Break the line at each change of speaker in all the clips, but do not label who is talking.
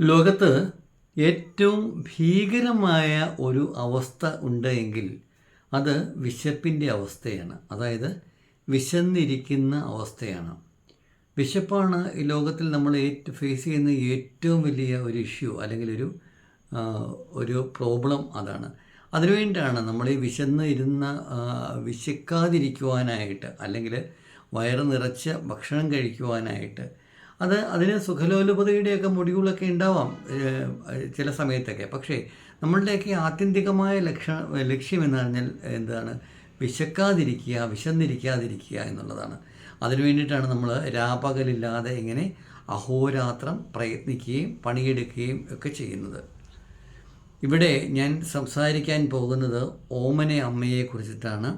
ലോകത്ത് ഏറ്റവും ഭീകരമായ ഒരു അവസ്ഥ ഉണ്ട് എങ്കിൽ അത് വിശപ്പിന്റെ അവസ്ഥയാണ്. അതായത് വിശന്നിരിക്കുന്ന അവസ്ഥയാണ്. വിശപ്പാണ് ഈ ലോകത്തിൽ നമ്മൾ ഫേസ് ചെയ്യുന്ന ഏറ്റവും വലിയ ഒരു ഇഷ്യൂ അല്ലെങ്കിൽ ഒരു ഒരു പ്രോബ്ലം അതാണ്. അതിനുവേണ്ടിയാണ് നമ്മൾ ഈ വിശന്ന് ഇരുന്ന വിശക്കാതിരിക്കുവാനായിട്ട് അല്ലെങ്കിൽ വയറ് നിറച്ച് ഭക്ഷണം കഴിക്കുവാനായിട്ട് അത് അതിന് സുഖലോലുപതയുടെയൊക്കെ മുടികളൊക്കെ ഉണ്ടാവാം ചില സമയത്തൊക്കെ. പക്ഷേ നമ്മളുടെയൊക്കെ ആത്യന്തികമായ ലക്ഷ ലക്ഷ്യം എന്ന് പറഞ്ഞാൽ എന്താണ്? വിശക്കാതിരിക്കുക വിശന്നിരിക്കാതിരിക്കുക എന്നുള്ളതാണ്. അതിനു വേണ്ടിയിട്ടാണ് നമ്മൾ രാപകലില്ലാതെ ഇങ്ങനെ അഹോരാത്രം പ്രയത്നിക്കുകയും പണിയെടുക്കുകയും ഒക്കെ ചെയ്യുന്നത്. ഇവിടെ ഞാൻ സംസാരിക്കാൻ പോകുന്നത് ഓമന അമ്മയെ കുറിച്ചിട്ടാണ്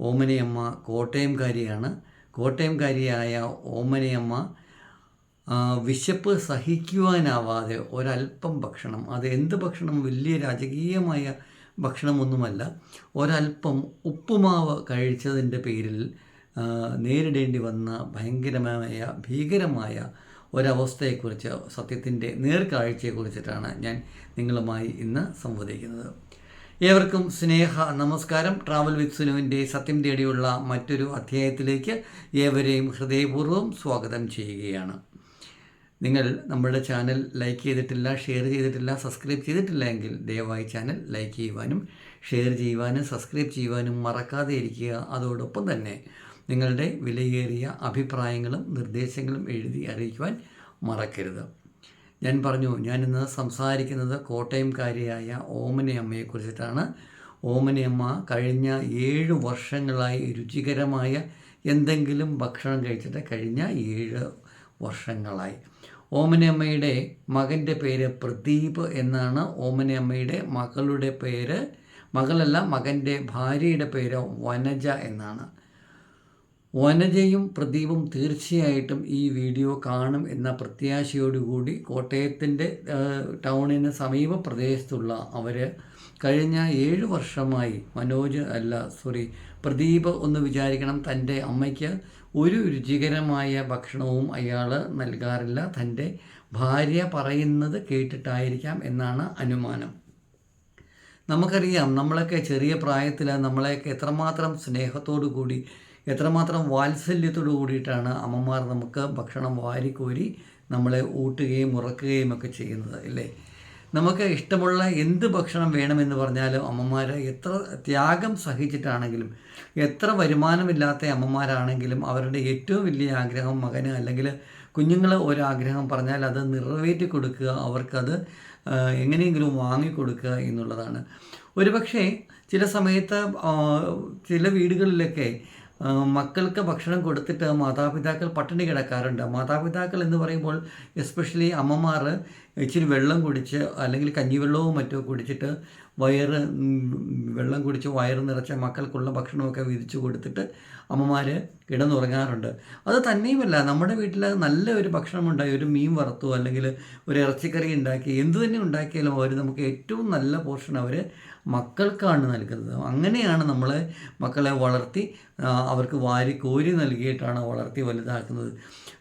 ഓമനയമ്മ കോട്ടയംകാരിയാണ്. കോട്ടയംകാരിയായ ഓമനയമ്മ വിശപ്പ് സഹിക്കുവാനാവാതെ ഒരല്പം ഭക്ഷണം അത് എന്ത് ഭക്ഷണം? വലിയ രാജകീയമായ ഭക്ഷണമൊന്നുമല്ല. ഒരല്പം ഉപ്പുമാവ് കഴിച്ചതിന്റെ പേരിൽ നേരിടേണ്ടി വന്ന ഭയങ്കരമായ ഭീകരമായ ഒരവസ്ഥയെക്കുറിച്ച് സത്യത്തിന്റെ നേർക്കാഴ്ചയെക്കുറിച്ചിട്ടാണ് ഞാൻ നിങ്ങളുമായി ഇന്ന് സംവദിക്കുന്നത്. ഏവർക്കും സ്നേഹ നമസ്കാരം. ട്രാവൽ വിത്ത് സുനുവിന്റെ സത്യം തേടിയുള്ള മറ്റൊരു അധ്യായത്തിലേക്ക് ഏവരെയും ഹൃദയപൂർവം സ്വാഗതം ചെയ്യുകയാണ്. നിങ്ങൾ നമ്മുടെ ചാനൽ ലൈക്ക് ചെയ്തിട്ടില്ല ഷെയർ ചെയ്തിട്ടില്ല സബ്സ്ക്രൈബ് ചെയ്തിട്ടില്ല എങ്കിൽ ദയവായി ചാനൽ ലൈക്ക് ചെയ്യുവാനും ഷെയർ ചെയ്യുവാനും സബ്സ്ക്രൈബ് ചെയ്യുവാനും മറക്കാതെ ഇരിക്കുക. അതോടൊപ്പം തന്നെ നിങ്ങളുടെ വിലയേറിയ അഭിപ്രായങ്ങളും നിർദ്ദേശങ്ങളും എഴുതി അറിയിക്കുവാൻ മറക്കരുത്. ഞാൻ പറഞ്ഞു ഞാനിന്ന് സംസാരിക്കുന്നത് കോട്ടയംകാരിയായ ഓമനയമ്മയെക്കുറിച്ചിട്ടാണ് ഓമനയമ്മ കഴിഞ്ഞ ഏഴ് വർഷങ്ങളായി രുചികരമായ എന്തെങ്കിലും ഭക്ഷണം കഴിച്ചിട്ട് കഴിഞ്ഞ ഏഴ് വർഷങ്ങളായി. ഓമനയമ്മയുടെ മകന്റെ പേര് പ്രദീപ് എന്നാണ് ഓമനയമ്മയുടെ മകളുടെ പേര്. മകളല്ല മകന്റെ ഭാര്യയുടെ പേര് വനജ എന്നാണ്. വനജയും പ്രദീപും തീർച്ചയായിട്ടും ഈ വീഡിയോ കാണും എന്ന പ്രത്യാശയോടുകൂടി കോട്ടയത്തിന്റെ ടൗണിന് സമീപ പ്രദേശത്തുള്ള അവർ കഴിഞ്ഞ ഏഴ് വർഷമായി മനോജ് അല്ല സോറി പ്രദീപ് ഒന്ന് വിചാരിക്കണം തന്റെ അമ്മയ്ക്ക് ഒരു രുചികരമായ ഭക്ഷണവും അയാൾ നൽകാറില്ല. തന്റെ ഭാര്യ പറയുന്നത് കേട്ടിട്ടായിരിക്കാം എന്നാണ് അനുമാനം. നമുക്കറിയാം നമ്മളൊക്കെ ചെറിയ പ്രായത്തിൽ നമ്മളെയൊക്കെ എത്രമാത്രം സ്നേഹത്തോടു കൂടി എത്രമാത്രം വാത്സല്യത്തോടു കൂടിയിട്ടാണ് അമ്മമാർ നമുക്ക് ഭക്ഷണം വാരിക്കോരി നമ്മളെ ഊട്ടുകയും ഉറക്കുകയും ഒക്കെ ചെയ്യുന്നത് അല്ലേ? നമുക്ക് ഇഷ്ടമുള്ള എന്ത് ഭക്ഷണം വേണമെന്ന് പറഞ്ഞാലും അമ്മമാർ എത്ര ത്യാഗം സഹിച്ചിട്ടാണെങ്കിലും എത്ര വരുമാനമില്ലാത്ത അമ്മമാരാണെങ്കിലും അവരുടെ ഏറ്റവും വലിയ ആഗ്രഹം മകന് അല്ലെങ്കിൽ കുഞ്ഞുങ്ങൾ ഒരാഗ്രഹം പറഞ്ഞാൽ അത് നിറവേറ്റി കൊടുക്കുക അവർക്കത് എങ്ങനെയെങ്കിലും വാങ്ങിക്കൊടുക്കുക എന്നുള്ളതാണ്. ഒരുപക്ഷെ ചില സമയത്ത് ചില വീടുകളിലൊക്കെ മക്കൾക്ക് ഭക്ഷണം കൊടുത്തിട്ട് മാതാപിതാക്കൾ പട്ടിണി കിടക്കാറുണ്ട്. മാതാപിതാക്കൾ എന്ന് പറയുമ്പോൾ എസ്പെഷ്യലി അമ്മമാർ ഇച്ചിരി വെള്ളം കുടിച്ച് അല്ലെങ്കിൽ കഞ്ഞിവെള്ളവും മറ്റോ കുടിച്ചിട്ട് വയറ് വെള്ളം കുടിച്ച് വയറ് നിറച്ച മക്കൾക്കുള്ള ഭക്ഷണമൊക്കെ വിരിച്ചു കൊടുത്തിട്ട് അമ്മമാർ കിടന്നുറങ്ങാറുണ്ട്. അത് തന്നെയുമല്ല നമ്മുടെ വീട്ടിൽ നല്ല ഒരു ഭക്ഷണമുണ്ടായി ഒരു മീൻ വറുത്തു അല്ലെങ്കിൽ ഒരു ഇറച്ചിക്കറി ഉണ്ടാക്കി എന്തു തന്നെ ഉണ്ടാക്കിയാലും അവർ നമുക്ക് ഏറ്റവും നല്ല പോർഷൻ അവർ മക്കൾക്കാണ് നൽകുന്നത്. അങ്ങനെയാണ് നമ്മൾ മക്കളെ വളർത്തി അവർക്ക് വാരി കോരി നൽകിയിട്ടാണ് വളർത്തി വലുതാക്കുന്നത്.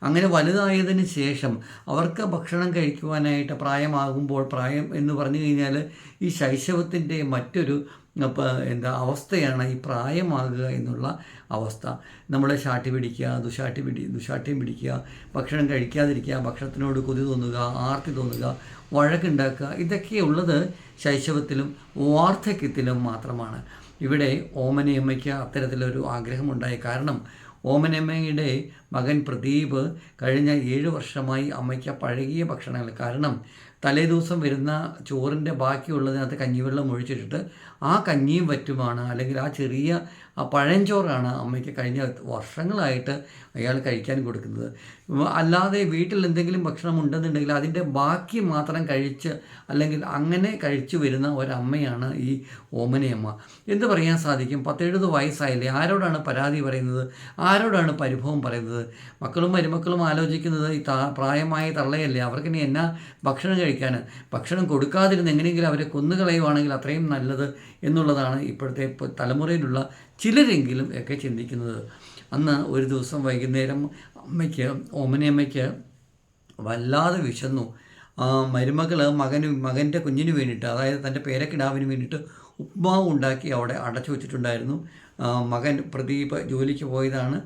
അങ്ങനെ വലുതായതിന് ശേഷം അവർക്ക് ഭക്ഷണം കഴിക്കുവാനായിട്ട് പ്രായമാകുമ്പോൾ പ്രായം എന്ന് പറഞ്ഞു കഴിഞ്ഞാൽ ഈ ശൈശവത്തിന്റെ മറ്റൊരു എന്താ അവസ്ഥയാണ് ഈ പ്രായമാകുക എന്നുള്ള അവസ്ഥ. നമ്മളെ ശാട്ടി പിടിക്കുക ദുശാട്ടി പിടി ദുശാട്ടിയും പിടിക്കുക ഭക്ഷണം കഴിക്കാതിരിക്കുക ഭക്ഷണത്തിനോട് കൊതി തോന്നുക ആർത്തി തോന്നുക വഴക്കുണ്ടാക്കുക ഇതൊക്കെയുള്ളത് ശൈശവത്തിലും വാർദ്ധക്യത്തിലും മാത്രമാണ്. ഇവിടെ ഓമനയമ്മയ്ക്ക് അത്തരത്തിലൊരു ആഗ്രഹമുണ്ടായി. കാരണം ഓമനമ്മയുടെ മകൻ പ്രദീപ് കഴിഞ്ഞ ഏഴ് വർഷമായി അമ്മയ്ക്ക് പഴകിയ ഭക്ഷണങ്ങൾ. കാരണം തലേദിവസം വരുന്ന ചോറിന്റെ ബാക്കിയുള്ളതിനകത്ത് കഞ്ഞിവെള്ളം ഒഴിച്ചിട്ടിട്ട് ആ കഞ്ഞിയും വറ്റുമാണ്. അല്ലെങ്കിൽ ആ ചെറിയ ആ പഴഞ്ചോറാണ് അമ്മയ്ക്ക് കഴിഞ്ഞ വർഷങ്ങളായിട്ട് അയാൾ കഴിക്കാൻ കൊടുക്കുന്നത്. അല്ലാതെ വീട്ടിൽ എന്തെങ്കിലും ഭക്ഷണം ഉണ്ടെന്നുണ്ടെങ്കിൽ അതിന്റെ ബാക്കി മാത്രം കഴിച്ച് അല്ലെങ്കിൽ അങ്ങനെ കഴിച്ചു വരുന്ന ഒരമ്മയാണ് ഈ ഓമനയമ്മ. എന്ത് പറയാൻ സാധിക്കും? പത്തെഴുപത് വയസ്സായില്ലേ? ആരോടാണ് പരാതി പറയുന്നത്? ആരോടാണ് പരിഭവം പറയുന്നത്? മക്കളും മരുമക്കളും ആലോചിക്കുന്നത് ഈ താ പ്രായമായ തള്ളയല്ലേ? അവർക്ക് ഇനി എന്നാ ഭക്ഷണം കഴിക്കാൻ? ഭക്ഷണം കൊടുക്കാതിരുന്ന് എങ്ങനെയെങ്കിലും അവരെ കൊന്നുകളയുവാണെങ്കിൽ അത്രയും നല്ലത് എന്നുള്ളതാണ് ഇപ്പോഴത്തെ തലമുറയിലുള്ള ചിലരെങ്കിലും ഒക്കെ ചിന്തിക്കുന്നത്. അന്ന് ഒരു ദിവസം വൈകുന്നേരം അമ്മയ്ക്ക് ഓമനയമ്മയ്ക്ക് വല്ലാതെ വിശന്നു. മരുമകൾ മകന് മകന്റെ കുഞ്ഞിന് വേണ്ടിയിട്ട് അതായത് തന്റെ പേരക്കിടാവിന് വേണ്ടിയിട്ട് ഉപ്മാവ് ഉണ്ടാക്കി അവിടെ അടച്ചു വെച്ചിട്ടുണ്ടായിരുന്നു. മകൻ പ്രദീപ് ജോലിക്ക് പോയതാണ്.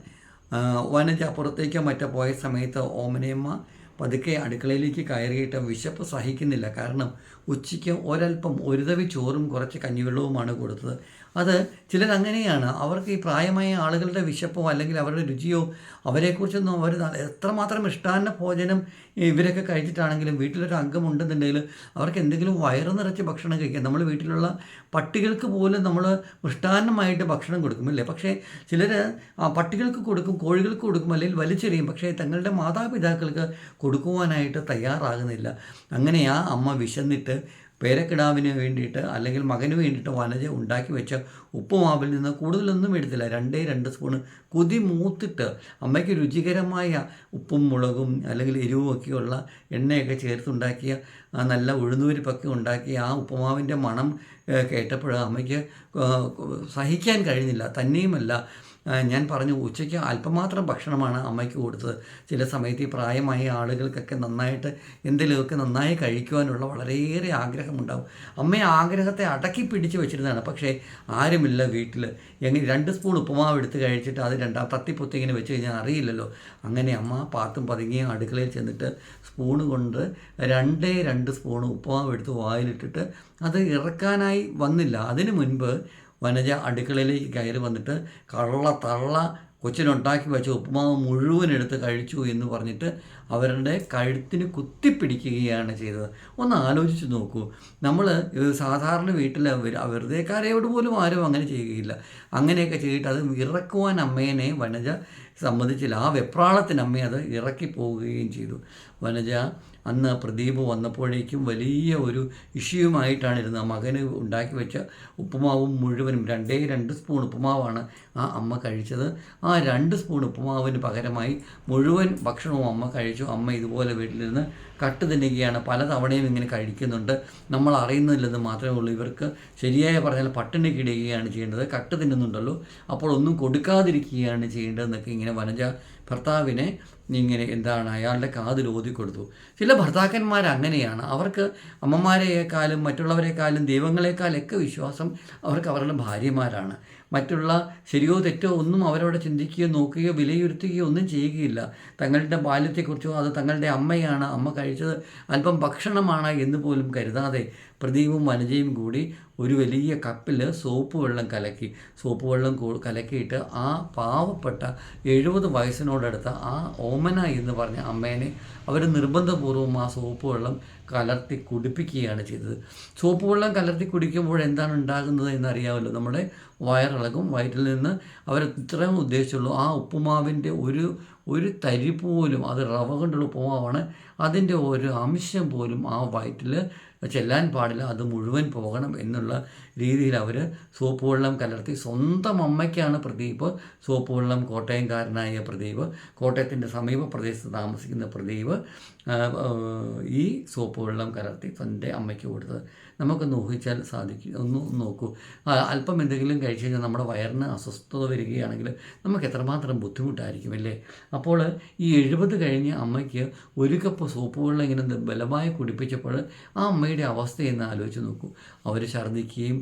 വനജ പുറത്തേക്കോ മറ്റോ പോയ സമയത്ത് ഓമനയമ്മ പതുക്കെ അടുക്കളയിലേക്ക് കയറിയിട്ട് വിശപ്പ് സഹിക്കുന്നില്ല. കാരണം ഉച്ചയ്ക്ക് ഒരല്പം ഒരുതവി ചോറും കുറച്ച് കഞ്ഞിവെള്ളവുമാണ് കൊടുത്തത്. അത് ചിലരങ്ങനെയാണ്. അവർക്ക് ഈ പ്രായമായ ആളുകളുടെ വിശപ്പോ അല്ലെങ്കിൽ അവരുടെ രുചിയോ അവരെക്കുറിച്ചൊന്നും അവർ എത്രമാത്രം ഇഷ്ടാന്ന ഭോജനം ഇവരൊക്കെ കഴിച്ചിട്ടാണെങ്കിലും വീട്ടിലൊരു അംഗം ഉണ്ടെന്നുണ്ടെങ്കിൽ അവർക്ക് എന്തെങ്കിലും വയറ് നിറച്ച് ഭക്ഷണം കഴിക്കാം നമ്മൾ വീട്ടിലുള്ള പട്ടികൾക്ക് പോലും നമ്മൾ മിഷ്ടാന്നമായിട്ട് ഭക്ഷണം കൊടുക്കും അല്ലേ? പക്ഷേ ചിലർ പട്ടികൾക്ക് കൊടുക്കും കോഴികൾക്ക് കൊടുക്കും അല്ലെങ്കിൽ വലിച്ചെറിയും. പക്ഷേ തങ്ങളുടെ മാതാപിതാക്കൾക്ക് കൊടുക്കുവാനായിട്ട് തയ്യാറാകുന്നില്ല. അങ്ങനെയാ അമ്മ വിശന്നിട്ട് പേരക്കിടാവിന് വേണ്ടിയിട്ട് അല്ലെങ്കിൽ മകന് വേണ്ടിയിട്ട് വനജ ഉണ്ടാക്കി വെച്ച ഉപ്പുമാവിൽ നിന്ന് കൂടുതലൊന്നും എടുത്തില്ല. രണ്ടേ രണ്ട് സ്പൂണ് കുതി മൂത്തിട്ട് അമ്മയ്ക്ക് രുചികരമായ ഉപ്പും മുളകും അല്ലെങ്കിൽ എരിവും ഒക്കെയുള്ള എണ്ണയൊക്കെ ചേർത്തുണ്ടാക്കിയ നല്ല ഉഴുന്നൂരിപ്പൊക്കെ ഉണ്ടാക്കിയ ആ ഉപ്പുമാവിന്റെ മണം കേട്ടപ്പോൾ അമ്മയ്ക്ക് സഹിക്കാൻ കഴിഞ്ഞില്ല. തന്നെയുമല്ല ഞാൻ പറഞ്ഞു ഉച്ചയ്ക്ക് അല്പമാത്രം ഭക്ഷണമാണ് അമ്മയ്ക്ക് കൊടുത്തത്. ചില സമയത്ത് ഈ പ്രായമായ ആളുകൾക്കൊക്കെ നന്നായിട്ട് എന്തെങ്കിലുമൊക്കെ നന്നായി കഴിക്കുവാനുള്ള വളരെയേറെ ആഗ്രഹമുണ്ടാവും. അമ്മ ആഗ്രഹത്തെ അടക്കി പിടിച്ച് വെച്ചിരുന്നതാണ്. പക്ഷേ ആരുമില്ല വീട്ടിൽ എങ്ങനെ രണ്ട് സ്പൂൺ ഉപ്പുമാവ് എടുത്ത് കഴിച്ചിട്ട് അത് രണ്ടാം തത്തിപ്പൊത്തി ഇങ്ങനെ വെച്ച് കഴിഞ്ഞാൽ അറിയില്ലല്ലോ. അങ്ങനെ അമ്മ പാത്തും പതുങ്ങിയും അടുക്കളയിൽ ചെന്നിട്ട് സ്പൂൺ കൊണ്ട് രണ്ടേ രണ്ട് സ്പൂൺ ഉപ്പുമാവ് എടുത്ത് വായിലിട്ടിട്ട് അത് ഇറക്കാനായി വന്നില്ല. അതിനു മുൻപ് വനജ അടുക്കളയിൽ കയറി വന്നിട്ട് കള്ള തള്ള കൊച്ചിനുണ്ടാക്കി വെച്ച ഉപ്പുമാവ് മുഴുവൻ എടുത്ത് കഴിച്ചു എന്ന് പറഞ്ഞിട്ട് അവരുടെ കഴുത്തിന് കുത്തിപ്പിടിക്കുകയാണ് ചെയ്തത്. ഒന്ന് ആലോചിച്ച് നോക്കൂ. നമ്മൾ സാധാരണ വീട്ടിൽ വെറുതെക്കാരെയോട് പോലും ആരും അങ്ങനെ ചെയ്യുകയില്ല. അങ്ങനെയൊക്കെ ചെയ്തിട്ട് അത് ഇറക്കുവാൻ അമ്മേനെ വനജ സമ്മതിച്ചില്ല. ആ വെപ്രാളത്തിന് അമ്മയെ അത് ഇറക്കി പോവുകയും ചെയ്തു. വനജ അന്ന് പ്രദീപ് വന്നപ്പോഴേക്കും വലിയ ഒരു ഇഷ്യൂമായിട്ടാണ് ഇരുന്നത്. മകന് ഉണ്ടാക്കി വെച്ച ഉപ്പുമാവും മുഴുവനും രണ്ടേ രണ്ട് സ്പൂൺ ഉപ്പുമാവാണ് ആ അമ്മ കഴിച്ചത്. ആ രണ്ട് സ്പൂൺ ഉപ്പുമാവിന് പകരമായി മുഴുവൻ ഭക്ഷണവും അമ്മ കഴിച്ചു. അമ്മ ഇതുപോലെ വീട്ടിലിരുന്ന് കട്ട് തിന്നുകയാണ്. പല തവണയും ഇങ്ങനെ കഴിക്കുന്നുണ്ട്. നമ്മൾ അറിയുന്നില്ലെന്ന് മാത്രമേ ഉള്ളൂ. ഇവർക്ക് ശരിയായ പറഞ്ഞാൽ പട്ടിണി കിടുകയാണ് ചെയ്യേണ്ടത്. കട്ട് തിന്നുന്നുണ്ടല്ലോ. അപ്പോൾ ഒന്നും കൊടുക്കാതിരിക്കുകയാണ് ചെയ്യേണ്ടതെന്നൊക്കെ ഇങ്ങനെ വനജ ഭർത്താവിനെ ഇങ്ങനെ എന്താണ് അയാളുടെ കാതിൽ ഓതിക്കൊടുത്തു ചില ഭർത്താക്കന്മാർ അങ്ങനെയാണ്. അവർക്ക് അമ്മമാരെക്കാളും മറ്റുള്ളവരെക്കാളും ദൈവങ്ങളെക്കാളൊക്കെ വിശ്വാസം അവർക്ക് അവരുടെ ഭാര്യമാരാണ്. മറ്റുള്ള ശരിയോ തെറ്റോ ഒന്നും അവരോട് ചിന്തിക്കുകയോ നോക്കുകയോ വിലയിരുത്തുകയോ ഒന്നും ചെയ്യുകയില്ല. തങ്ങളുടെ ബാല്യത്തെക്കുറിച്ചോ അത് തങ്ങളുടെ അമ്മയാണ് അമ്മ കഴിച്ചത് അല്പം ഭക്ഷണമാണ് എന്ന് പോലും കരുതാതെ പ്രദീപും വനജയും കൂടി ഒരു വലിയ കപ്പിൽ സോപ്പ് വെള്ളം കലക്കി സോപ്പ് വെള്ളം കലക്കിയിട്ട് ആ പാവപ്പെട്ട എഴുപത് വയസ്സിനോടടുത്ത ആ ഓമന എന്ന് പറഞ്ഞ അമ്മേനെ അവർ നിർബന്ധപൂർവം ആ സോപ്പ് വെള്ളം കലർത്തി കുടിപ്പിക്കുകയാണ് ചെയ്തത്. സോപ്പ് വെള്ളം കലർത്തി കുടിക്കുമ്പോൾ എന്താണ് ഉണ്ടാകുന്നത് എന്നറിയാമല്ലോ. നമ്മുടെ വയറിളകും വയറ്റിൽ നിന്ന് അവർ ഇത്രയും ഉദ്ദേശിച്ചുള്ളൂ. ആ ഉപ്പുമാവിന്റെ ഒരു ഒരു തരി പോലും അത് റവ കൊണ്ടുള്ള ഉപ്പുമാവാണ് അതിന്റെ ഒരു അംശം പോലും ആ വയറ്റിൽ ചെല്ലാൻ പാടില്ല അത് മുഴുവൻ പോകണം എന്നുള്ള രീതിയിൽ അവർ സോപ്പ് വെള്ളം കലർത്തി സ്വന്തം അമ്മയ്ക്കാണ് പ്രദീപ് സോപ്പ് വെള്ളം കോട്ടയംകാരനായ പ്രദീപ്. കോട്ടയത്തിന്റെ സമീപ പ്രദേശത്ത് താമസിക്കുന്ന പ്രദീപ് ഈ സോപ്പ് വെള്ളം കലർത്തി തന്റെ അമ്മയ്ക്ക് കൊടുത്തത്. നമുക്കൊന്ന് ഊഹിച്ചാൽ സാധിക്കും. ഒന്ന് നോക്കൂ. അല്പം എന്തെങ്കിലും കഴിച്ചു കഴിഞ്ഞാൽ നമ്മുടെ വയറിന് അസ്വസ്ഥത വരികയാണെങ്കിൽ നമുക്ക് എത്രമാത്രം ബുദ്ധിമുട്ടായിരിക്കും അല്ലേ? അപ്പോൾ ഈ എഴുപത് കഴിഞ്ഞ് അമ്മയ്ക്ക് ഒരു കപ്പ് സോപ്പ് വെള്ളം ഇങ്ങനെ ബലമായി കുടിപ്പിച്ചപ്പോൾ ആ അമ്മയുടെ അവസ്ഥയെന്ന് ആലോചിച്ച് നോക്കൂ. അവർ ഛർദ്ദിക്കുകയും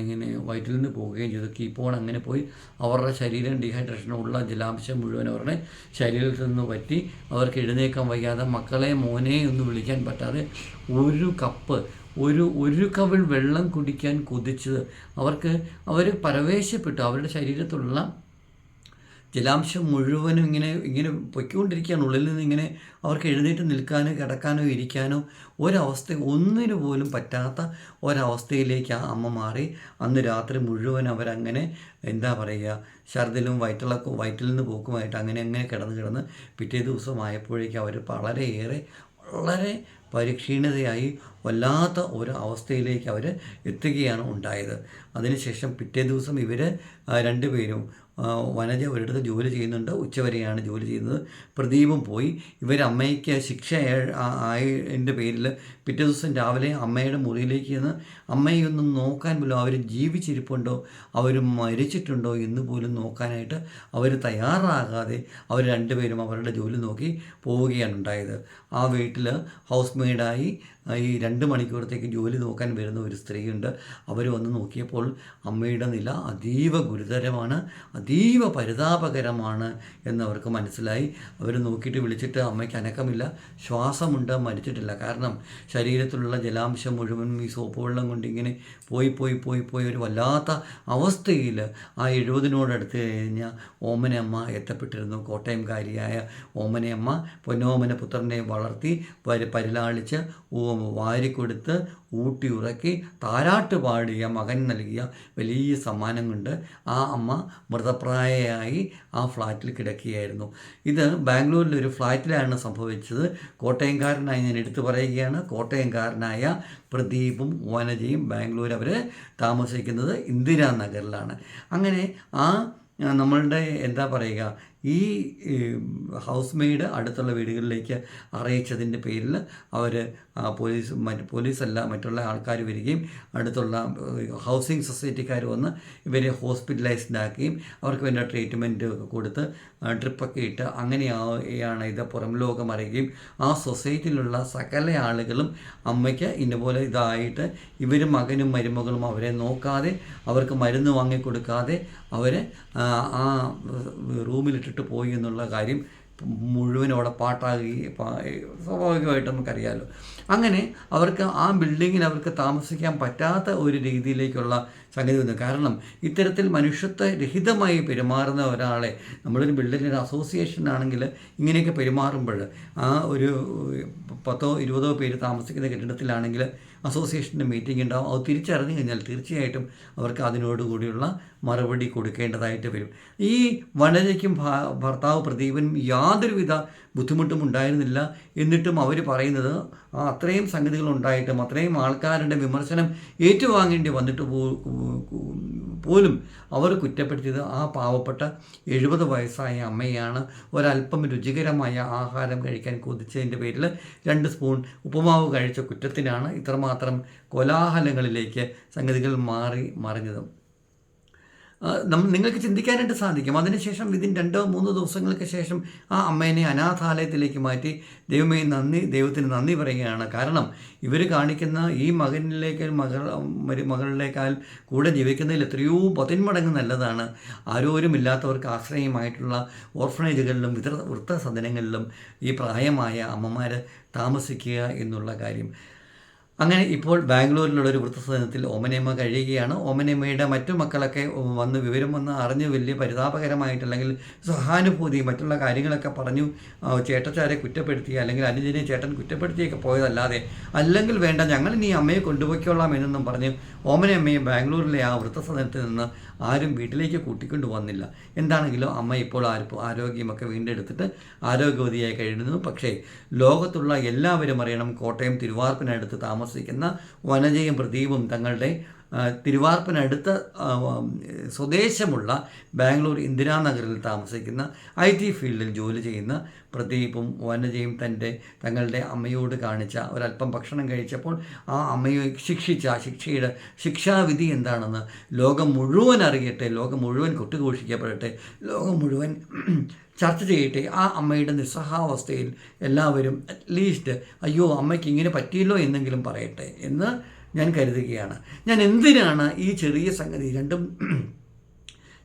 ഇങ്ങനെ വയറ്റിൽ നിന്ന് പോവുകയും ചെയ്തു. കീപ്പോൺ അങ്ങനെ പോയി അവരുടെ ശരീരം ഡീഹൈഡ്രേഷനുള്ള ജലാംശം മുഴുവൻ അവരുടെ ശരീരത്തിൽ നിന്ന് പറ്റി അവർക്ക് എഴുന്നേക്കാൻ വയ്യാതെ മക്കളെ മോനെ ഒന്ന് വിളിക്കാൻ പറ്റാതെ ഒരു കപ്പ് ഒരു ഒരു കവിൾ വെള്ളം കുടിക്കാൻ കൊതിച്ചത്. അവർക്ക് അവർ പരവേശപ്പെട്ടു. അവരുടെ ശരീരത്തിലുള്ള ജലാംശം മുഴുവനും ഇങ്ങനെ ഇങ്ങനെ പൊയ്ക്കൊണ്ടിരിക്കുകയാണ്. ഉള്ളിൽ നിന്ന് ഇങ്ങനെ അവർക്ക് എഴുന്നേറ്റ് നിൽക്കാനോ കിടക്കാനോ ഇരിക്കാനോ ഒരവസ്ഥ ഒന്നിനു പോലും പറ്റാത്ത ഒരവസ്ഥയിലേക്ക് ആ അമ്മ മാറി. അന്ന് രാത്രി മുഴുവൻ അവരങ്ങനെ എന്താ പറയുക ഛർദിലും വയറ്റിളക്കും വയറ്റിൽ നിന്ന് പോക്കുമായിട്ട് അങ്ങനെ അങ്ങനെ കിടന്ന് കിടന്ന് പിറ്റേ ദിവസമായപ്പോഴേക്കും അവർ വളരെയേറെ വളരെ പരിക്ഷീണിതയായി വല്ലാത്ത ഒരു അവസ്ഥയിലേക്ക് അവർ എത്തുകയാണ് ഉണ്ടായത്. അതിനുശേഷം പിറ്റേ ദിവസം ഇവർ രണ്ടുപേരും വനജ ഒരിടത്ത് ജോലി ചെയ്യുന്നുണ്ട്. ഉച്ചവരെയാണ് ജോലി ചെയ്യുന്നത്. പ്രദീപും പോയി. ഇവർ ഇവരമ്മയ്ക്ക് ശിക്ഷ ആയതിന്റെ പേരിൽ പിറ്റേ ദിവസം രാവിലെ അമ്മയുടെ മുറിയിലേക്ക് ചെന്ന് അമ്മയെ ഒന്നും നോക്കാൻ പോലും അവർ ജീവിച്ചിരിപ്പുണ്ടോ? അവർ മരിച്ചിട്ടുണ്ടോ എന്ന് പോലും നോക്കാനായിട്ട് അവർ തയ്യാറാകാതെ അവർ രണ്ടുപേരും അവരുടെ ജോലി നോക്കി പോവുകയാണ് ഉണ്ടായത്. ആ വീട്ടിൽ ഹൗസ് മെയ്ഡായി ഈ രണ്ട് മണിക്കൂറത്തേക്ക് ജോലി നോക്കാൻ വരുന്ന ഒരു സ്ത്രീയുണ്ട്. അവർ വന്ന് നോക്കിയപ്പോൾ അമ്മയുടെ നില അതീവ ഗുരുതരമാണ് അതീവ പരിതാപകരമാണ് എന്നവർക്ക് മനസ്സിലായി. അവർ നോക്കിയിട്ട് വിളിച്ചിട്ട് അമ്മയ്ക്ക് അനക്കമില്ല ശ്വാസമുണ്ട് മരിച്ചിട്ടില്ല. കാരണം ശരീരത്തിലുള്ള ജലാംശം മുഴുവൻ ഈ സോപ്പ് വെള്ളം കൊണ്ട് ഇങ്ങനെ പോയി പോയി പോയി പോയി ഒരു വല്ലാത്ത അവസ്ഥയിൽ ആ എഴുപതിനോടടുത്ത് കഴിഞ്ഞ ഓമനയമ്മ എത്തപ്പെട്ടിരുന്നു. കോട്ടയംകാരിയായ ഓമനയമ്മ പൊന്നോമന പുത്രനെ വളർത്തി പരിലാളിച്ച് ഊ- വാരിക്കൊടുത്ത് ഊട്ടി ഉറക്കി താരാട്ട് പാടിയ മകൻ നൽകിയ വലിയ സമ്മാനം കൊണ്ട് ആ അമ്മ മൃതപ്രായയായി ആ ഫ്ലാറ്റിൽ കിടക്കുകയായിരുന്നു. ഇത് ബാംഗ്ലൂരിലെ ഒരു ഫ്ലാറ്റിലാണ് സംഭവിച്ചത്. കോട്ടയംകാരനായി ഞാൻ എടുത്തു പറയുകയാണ്. കോട്ടയംകാരനായ പ്രദീപും വനജയും ബാംഗ്ലൂർ അവർ താമസിക്കുന്നത് ഇന്ദിരാനഗറിലാണ്. അങ്ങനെ ആ, നമ്മളുടെ എന്താ പറയുക ഈ ഹൗസ് മെയ്ഡ് അടുത്തുള്ള വീടുകളിലേക്ക് അറിയിച്ചതിന്റെ പേരിൽ അവർ പോലീസ് മറ്റ് പോലീസല്ല മറ്റുള്ള ആൾക്കാർ വരികയും അടുത്തുള്ള ഹൗസിംഗ് സൊസൈറ്റിക്കാർ വന്ന് ഇവരെ ഹോസ്പിറ്റലൈസ്ഡ് ആക്കുകയും അവർക്ക് വേണ്ട ട്രീറ്റ്മെന്റ് കൊടുത്ത് ഡ്രിപ്പൊക്കെ ഇട്ട് അങ്ങനെയാണ് ഇത് പുറം ലോകം അറിയുകയും ആ സൊസൈറ്റിയിലുള്ള സകല ആളുകളും അമ്മയ്ക്ക് ഇന്നപോലെ ഇതായിട്ട് ഇവരും മകനും മരുമകളും അവരെ നോക്കാതെ അവർക്ക് മരുന്ന് വാങ്ങിക്കൊടുക്കാതെ അവരെ ആ, ആ റൂമിലിട്ടിട്ട് പോയി എന്നുള്ള കാര്യം മുഴുവൻ അവിടെ പാട്ടാകുകയും പാ- സ്വാഭാവികമായിട്ട് നമുക്കറിയാമല്ലോ അങ്ങനെ അവർക്ക് ആ ബിൽഡിങ്ങിൽ അവർക്ക് താമസിക്കാൻ പറ്റാത്ത ഒരു രീതിയിലേക്കുള്ള സംഗതി വന്നു കാരണം ഇത്തരത്തിൽ മനുഷ്യത്വ രഹിതമായി പെരുമാറുന്ന ഒരാളെ നമ്മളൊരു ബിൽഡിങ്ങിൽ അസോസിയേഷൻ ആണെങ്കിൽ ഇങ്ങനെയൊക്കെ പെരുമാറുമ്പോൾ ആ ഒരു പത്തോ ഇരുപതോ പേര് താമസിക്കുന്ന കെട്ടിടത്തിലാണെങ്കിൽ അസോസിയേഷന്റെ മീറ്റിംഗ് ഉണ്ടാവും. അത് തിരിച്ചറിഞ്ഞു കഴിഞ്ഞാൽ തീർച്ചയായിട്ടും അവർക്ക് അതിനോടുകൂടിയുള്ള മറുപടി കൊടുക്കേണ്ടതായിട്ട് വരും. ഈ വനജയ്ക്കും ഭർത്താവ് പ്രദീപനും യാതൊരുവിധ ബുദ്ധിമുട്ടും ഉണ്ടായിരുന്നില്ല എന്നിട്ടും അവർ പറയുന്നത് അത്രയും സംഗതികൾ ഉണ്ടായിട്ടും അത്രയും ആൾക്കാരുടെ വിമർശനം ഏറ്റുവാങ്ങേണ്ടി വന്നിട്ട് പോലും അവർ കുറ്റപ്പെടുത്തിയത് ആ പാവപ്പെട്ട എഴുപത് വയസ്സായ അമ്മയാണ്. ഒരല്പം രുചികരമായ ആഹാരം കഴിക്കാൻ കൊതിച്ചതിന്റെ പേരിൽ രണ്ട് സ്പൂൺ ഉപ്പുമാവ് കഴിച്ച കുറ്റത്തിനാണ് ഇത്രമാത്രം കോലാഹലങ്ങളിലേക്ക് സംഗതികൾ മാറി മറിഞ്ഞതും. നിങ്ങൾക്ക് ചിന്തിക്കാനായിട്ട് സാധിക്കും. അതിനുശേഷം വിതിൻ രണ്ടോ മൂന്നോ ദിവസങ്ങൾക്ക് ശേഷം ആ അമ്മേനെ അനാഥാലയത്തിലേക്ക് മാറ്റി ദൈവമേ നന്ദി ദൈവത്തിന് നന്ദി പറയുകയാണ്. കാരണം ഇവർ കാണിക്കുന്ന ഈ മകനിലേക്ക് മകൾ മരു മകളിലേക്കാൾ കൂടെ ജീവിക്കുന്നതിൽ എത്രയോ പതിന്മടങ്ങ് നല്ലതാണ്. ആരോരുമില്ലാത്തവർക്ക് ആശ്രയമായിട്ടുള്ള ഓർഫനേജുകളിലും വിതൃ വൃദ്ധസദനങ്ങളിലും ഈ പ്രായമായ അമ്മമാർ താമസിക്കുക എന്നുള്ള കാര്യം. അങ്ങനെ ഇപ്പോൾ ബാംഗ്ലൂരിലുള്ള ഒരു വൃത്തസദനത്തിൽ ഓമനയമ്മ കഴിയുകയാണ്. ഓമനയമ്മയുടെ മറ്റു മക്കളൊക്കെ വന്ന് വിവരം വന്ന് അറിഞ്ഞ് വലിയ പരിതാപകരമായിട്ട് അല്ലെങ്കിൽ സഹാനുഭൂതി മറ്റുള്ള കാര്യങ്ങളൊക്കെ പറഞ്ഞു ചേട്ടച്ചാരെ കുറ്റപ്പെടുത്തി അല്ലെങ്കിൽ അനുജനെ ചേട്ടൻ കുറ്റപ്പെടുത്തിയൊക്കെ പോയതല്ലാതെ അല്ലെങ്കിൽ വേണ്ട ഞങ്ങൾ ഇനി അമ്മയെ കൊണ്ടുപോയിക്കോളാം എന്നൊന്നും പറഞ്ഞ് ഓമനയമ്മയെ ബാംഗ്ലൂരിലെ ആ വൃത്തസദനത്തിൽ നിന്ന് ആരും വീട്ടിലേക്ക് കൂട്ടിക്കൊണ്ട് വന്നില്ല. എന്താണെങ്കിലും അമ്മ ഇപ്പോൾ ആരും ആരോഗ്യമൊക്കെ വീണ്ടെടുത്തിട്ട് ആരോഗ്യവതിയായി കഴിയുന്നു. പക്ഷേ ലോകത്തുള്ള എല്ലാവരും അറിയണം കോട്ടയം തിരുവാർപ്പിനടുത്ത് താമസിക്കുന്ന വനജയും പ്രദീപും തങ്ങളുടെ തിരുവാർപ്പിനടുത്ത് സ്വദേശമുള്ള ബാംഗ്ലൂർ ഇന്ദിരാനഗറിൽ താമസിക്കുന്ന ഐ ടി ഫീൽഡിൽ ജോലി ചെയ്യുന്ന പ്രദീപും വനജയും തന്റെ തങ്ങളുടെ അമ്മയോട് കാണിച്ച ഒരല്പം ഭക്ഷണം കഴിച്ചപ്പോൾ ആ അമ്മയെ ശിക്ഷിച്ച ശിക്ഷയുടെ ശിക്ഷാവിധി എന്താണെന്ന് ലോകം മുഴുവൻ അറിയട്ടെ ലോകം മുഴുവൻ കൊട്ടുഘോഷിക്കപ്പെടട്ടെ ലോകം മുഴുവൻ ചർച്ച ചെയ്യട്ടെ ആ അമ്മയുടെ നിസ്സഹാവസ്ഥയിൽ എല്ലാവരും അറ്റ്ലീസ്റ്റ് അയ്യോ അമ്മയ്ക്ക് ഇങ്ങനെ പറ്റിയല്ലോ എന്നെങ്കിലും പറയട്ടെ എന്ന് ഞാൻ കരുതുകയാണ്. ഞാൻ എന്തിനാണ് ഈ ചെറിയ സംഗതി രണ്ടും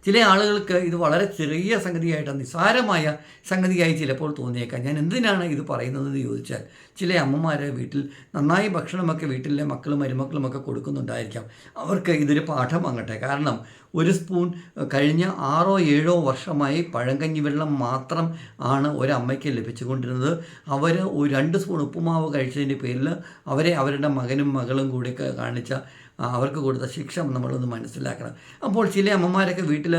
ചില ആളുകൾക്ക് ഇത് വളരെ ചെറിയ സംഗതിയായിട്ട് നിസ്സാരമായ സംഗതിയായി ചിലപ്പോൾ തോന്നിയേക്കാം. ഞാൻ എന്തിനാണ് ഇത് പറയുന്നതെന്ന് ചോദിച്ചാൽ ചില അമ്മമാരെ വീട്ടിൽ നന്നായി ഭക്ഷണമൊക്കെ വീട്ടിലെ മക്കളും മരുമക്കളുമൊക്കെ കൊടുക്കുന്നുണ്ടായിരിക്കാം. അവർക്ക് ഇതൊരു പാഠമാകട്ടെ കാരണം ഒരു സ്പൂൺ കഴിഞ്ഞ ആറോ ഏഴോ വർഷമായി പഴങ്കഞ്ഞി വെള്ളം മാത്രം ആണ് ഒരമ്മയ്ക്ക് ലഭിച്ചുകൊണ്ടിരുന്നത്. അവർ രണ്ട് സ്പൂൺ ഉപ്പുമാവ് കഴിച്ചതിന്റെ പേരിൽ അവരെ അവരുടെ മകനും മകളും കൂടി കാണിച്ച അവർക്ക് കൊടുത്ത ശിക്ഷ നമ്മളൊന്ന് മനസ്സിലാക്കണം. അപ്പോൾ ചില അമ്മമാരൊക്കെ വീട്ടിൽ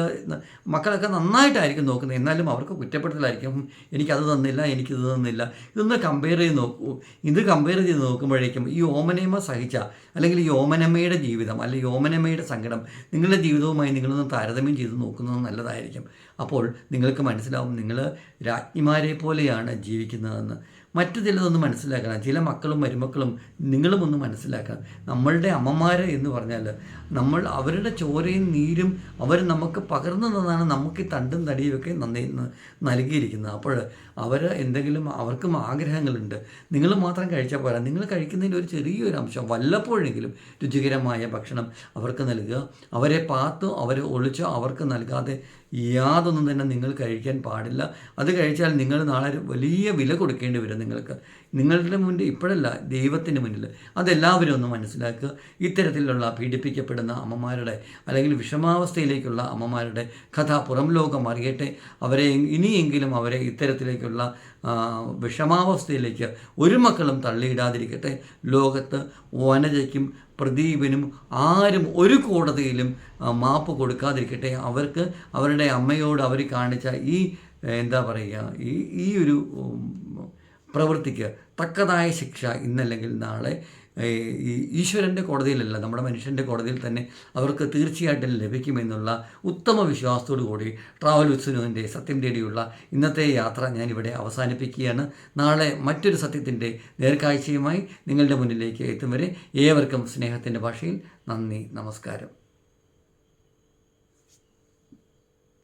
മക്കളൊക്കെ നന്നായിട്ടായിരിക്കും നോക്കുന്നത്. എന്നാലും അവർക്ക് കുറ്റപ്പെടുത്തലായിരിക്കും. "ഉം, എനിക്കത് തന്നില്ല എനിക്കിത് തന്നില്ല. ഇതൊന്ന് കമ്പയർ ചെയ്ത് നോക്കൂ. ഇത് കമ്പയർ ചെയ്ത് നോക്കുമ്പോഴേക്കും ഈ ഓമനയമ്മ സഹിച്ച അല്ലെങ്കിൽ ഈ ഓമനമ്മയുടെ ജീവിതം അല്ലെങ്കിൽ ഓമനമ്മയുടെ സങ്കടം നിങ്ങളുടെ ജീവിതവുമായി നിങ്ങളൊന്ന് താരതമ്യം ചെയ്ത് നോക്കുന്നത് നല്ലതായിരിക്കും. അപ്പോൾ നിങ്ങൾക്ക് മനസ്സിലാവും നിങ്ങൾ രാജ്ഞിമാരെ പോലെയാണ് ജീവിക്കുന്നതെന്ന്. മറ്റു ചിലതൊന്ന് മനസ്സിലാക്കണം. ചില മക്കളും മരുമക്കളും നിങ്ങളും ഒന്ന് മനസ്സിലാക്കണം. നമ്മളുടെ അമ്മമാർ എന്ന് പറഞ്ഞാൽ നമ്മൾ അവരുടെ ചോരയും നീരും അവർ നമുക്ക് പകർന്നു തന്നാണ് നമുക്ക് ഈ തണ്ടും തടിയുമൊക്കെ നന്ദി നൽകിയിരിക്കുന്നത്. അപ്പോൾ അവർ എന്തെങ്കിലും അവർക്കും ആഗ്രഹങ്ങളുണ്ട്. നിങ്ങൾ മാത്രം കഴിച്ചാൽ പോരാ. നിങ്ങൾ കഴിക്കുന്നതിന്റെ ഒരു ചെറിയൊരു അംശം വല്ലപ്പോഴെങ്കിലും രുചികരമായ ഭക്ഷണം അവർക്ക് നൽകുക. അവരെ പാത്തോ അവരെ ഒളിച്ചോ അവർക്ക് നൽകാതെ യാതൊന്നും തന്നെ നിങ്ങൾ കഴിക്കാൻ പാടില്ല. അത് കഴിച്ചാൽ നിങ്ങൾ നാളെ വലിയ വില കൊടുക്കേണ്ടി വരും. നിങ്ങൾക്ക്. നിങ്ങളുടെ മുന്നിൽ ഇപ്പോഴല്ല ദൈവത്തിന്റെ മുന്നിൽ. അതെല്ലാവരും ഒന്ന് മനസ്സിലാക്കുക. ഇത്തരത്തിലുള്ള പീഡിപ്പിക്കപ്പെടുന്ന അമ്മമാരുടെ അല്ലെങ്കിൽ വിഷമാവസ്ഥയിലേക്കുള്ള അമ്മമാരുടെ കഥ പുറം ലോകം അറിയട്ടെ. അവരെ ഇനിയെങ്കിലും അവരെ ഇത്തരത്തിലേക്കുള്ള വിഷമാവസ്ഥയിലേക്ക് ഒരു മക്കളും തള്ളിയിടാതിരിക്കട്ടെ. ലോകത്ത് വനജയ്ക്കും പ്രദീപിനും ആരും ഒരു കോടതിയിലും മാപ്പ് കൊടുക്കാതിരിക്കട്ടെ. അവർക്ക് അവരുടെ അമ്മയോട് അവർ കാണിച്ച ഈ എന്താ പറയുക ഈ ഈ ഒരു പ്രവൃത്തിക്ക് തക്കതായ ശിക്ഷ ഇന്നല്ലെങ്കിൽ നാളെ ഈ ഈശ്വരന്റെ കോടതിയിലല്ല നമ്മുടെ മനുഷ്യന്റെ കോടതിയിൽ തന്നെ അവർക്ക് തീർച്ചയായിട്ടും ലഭിക്കുമെന്നുള്ള ഉത്തമ വിശ്വാസത്തോടു കൂടി ട്രാവൽ ഉത്സവന്റെ സത്യം തേടിയുള്ള ഇന്നത്തെ യാത്ര ഞാനിവിടെ അവസാനിപ്പിക്കുകയാണ്. നാളെ മറ്റൊരു സത്യത്തിന്റെ നേർക്കാഴ്ചയുമായി നിങ്ങളുടെ മുന്നിലേക്ക് എത്തും വരെ ഏവർക്കും സ്നേഹത്തിന്റെ ഭാഷയിൽ നന്ദി നമസ്കാരം.